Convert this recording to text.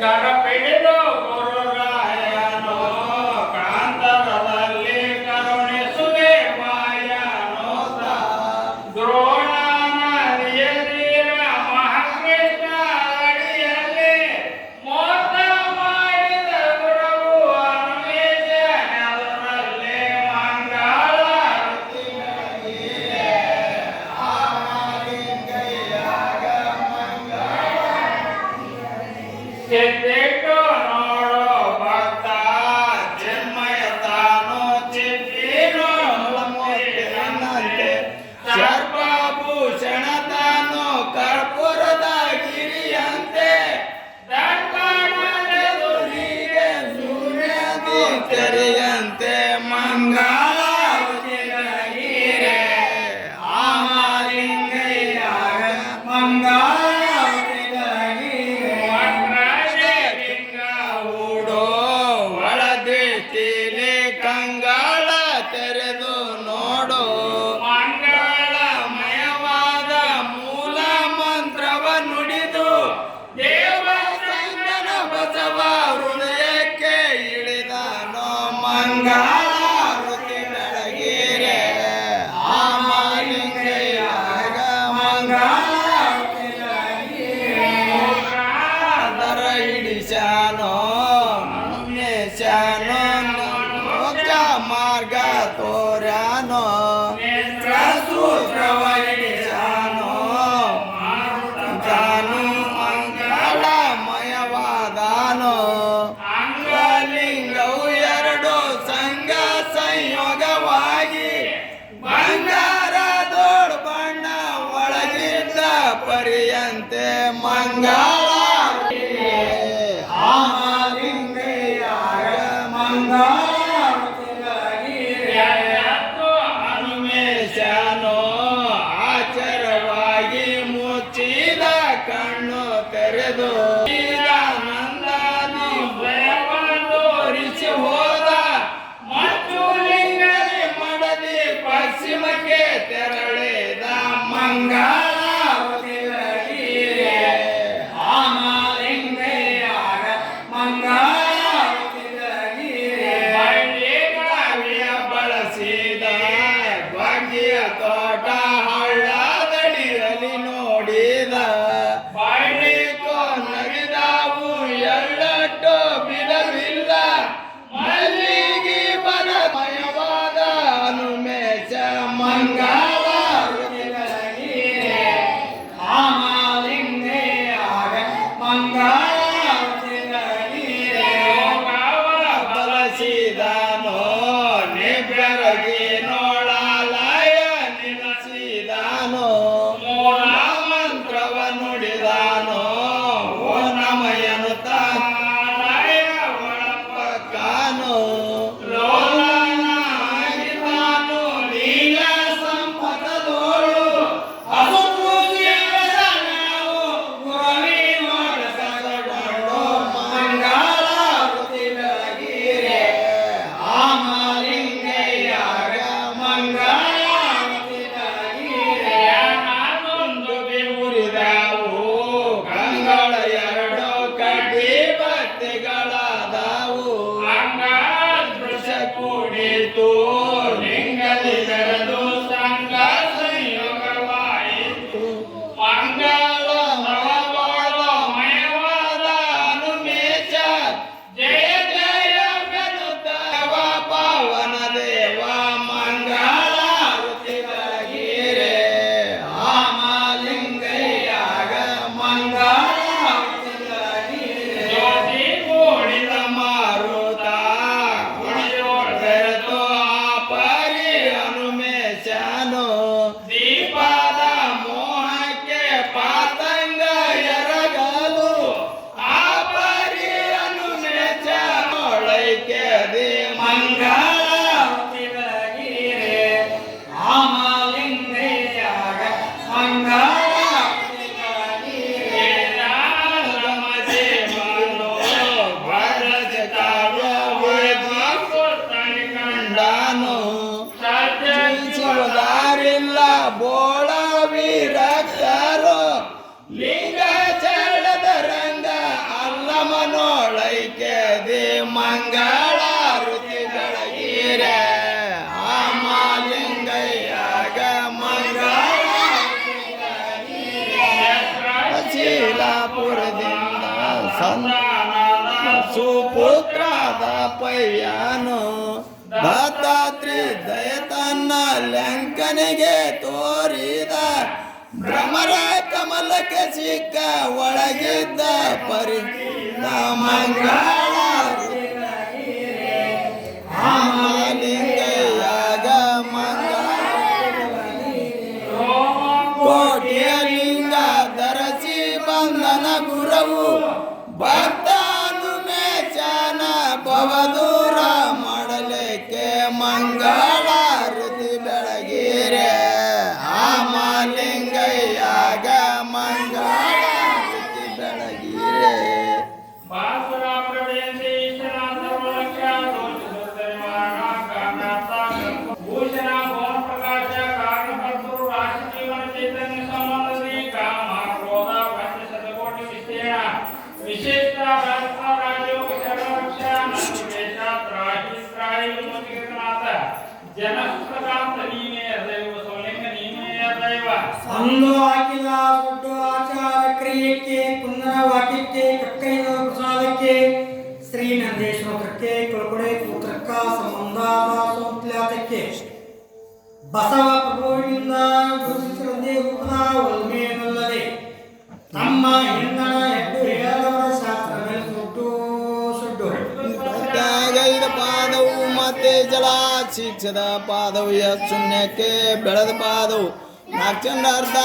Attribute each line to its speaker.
Speaker 1: তারা lugar. my God. ಶಕ್ತಿಗಳಾದವು ಅಂಗ ಸ್ಪೃಶ ವೀರಕ್ಕರು ಲಿಂಗ ಚಳದ ರಂಗ ಅಲ್ಲ ಮನೋಳೈಕೆ ದೇ ಮಂಗಳ ಋತಿ ಬೆಳಗಿರೆ ಆಮಲಿಂಗಯ್ಯಾಗ ಮಂಗಳ ಶೀಲಾಪುರದಿಂದ ಸಂತಾನ ಸುಪುತ್ರದ ಪಯ್ಯನು ದತ್ತಾತ್ರಿ ಲಂಕನಿಗೆ ತೋರಿದ ಭ್ರಮರ ಕಮಲಕ್ಕೆ ಸಿಕ್ಕ ಒಳಗಿದ್ದ ಪರಿ ಮಂಗಳ ಆಮಲಿಂಗಯ್ಯಾಗ ಮಂಗಳ ಕೋಟಿಯ ಲಿಂಗ ಧರಸಿ ಬಂಧನ ಗುರವು ಭಕ್ತಾನು ಮೇಚನ ಭವದೂರ
Speaker 2: ಅಂದು ಹಾಕಿಲ್ಲ ದುಡ್ಡು ಆಚಾರ ಕ್ರಿಯೆಗೆ ಕುಂದನ ವಾಕ್ಯಕ್ಕೆ ಕಕ್ಕೈನ ಪ್ರಸಾದಕ್ಕೆ ಶ್ರೀ ನಂದೇಶ್ವರಕ್ಕೆ ಕೊಳಕೊಡೆ ಕೂತ್ರಕ್ಕ ಸಂಬಂಧ ಸೋಂತ್ಲಾತಕ್ಕೆ ಬಸವ ಪ್ರಭುವಿನಿಂದ
Speaker 1: ಪಾದವು ಶೂನ್ಯಕ್ಕೆ ಬೆಳೆದ ಪಾದವು. ನಾಲ್ಕಂಡ ಅರ್ಧ